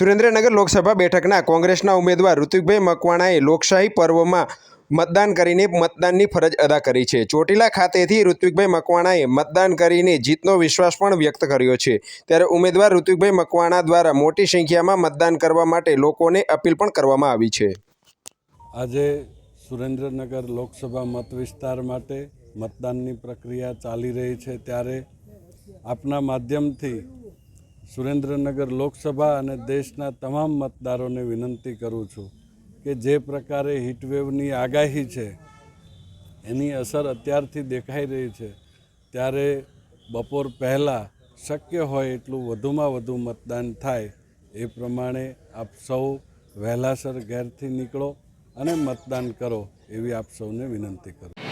સુરેન્દ્રનગર લોકસભા બેઠકના કોંગ્રેસના ઉમેદવાર ઋત્વિકભાઈ મકવાણાએ લોકશાહી પર્વમાં મતદાન કરીને મતદાનની ફરજ અદા કરી છે. ચોટીલા ખાતેથી ઋત્વિકભાઈ મકવાણાએ મતદાન કરીને જીતનો વિશ્વાસ પણ વ્યક્ત કર્યો છે. ત્યારે ઉમેદવાર ઋત્વિકભાઈ મકવાણા દ્વારા મોટી સંખ્યામાં મતદાન કરવા માટે લોકોને અપીલ પણ કરવામાં આવી છે. આજે સુરેન્દ્રનગર લોકસભા મત વિસ્તાર માટે મતદાનની પ્રક્રિયા ચાલી રહી છે. ત્યારે આપના માધ્યમથી સુરેન્દ્રનગર લોકસભા અને દેશના તમામ મતદારોને વિનંતી કરું છું કે જે પ્રકારે હીટવેવની આગાહી છે, એની અસર અત્યારથી દેખાઈ રહી છે, ત્યારે બપોર પહેલાં શક્ય હોય એટલું વધુમાં વધુ મતદાન થાય એ પ્રમાણે આપ સૌ વહેલાસર ઘેરથી નીકળો અને મતદાન કરો એવી આપ સૌને વિનંતી કરું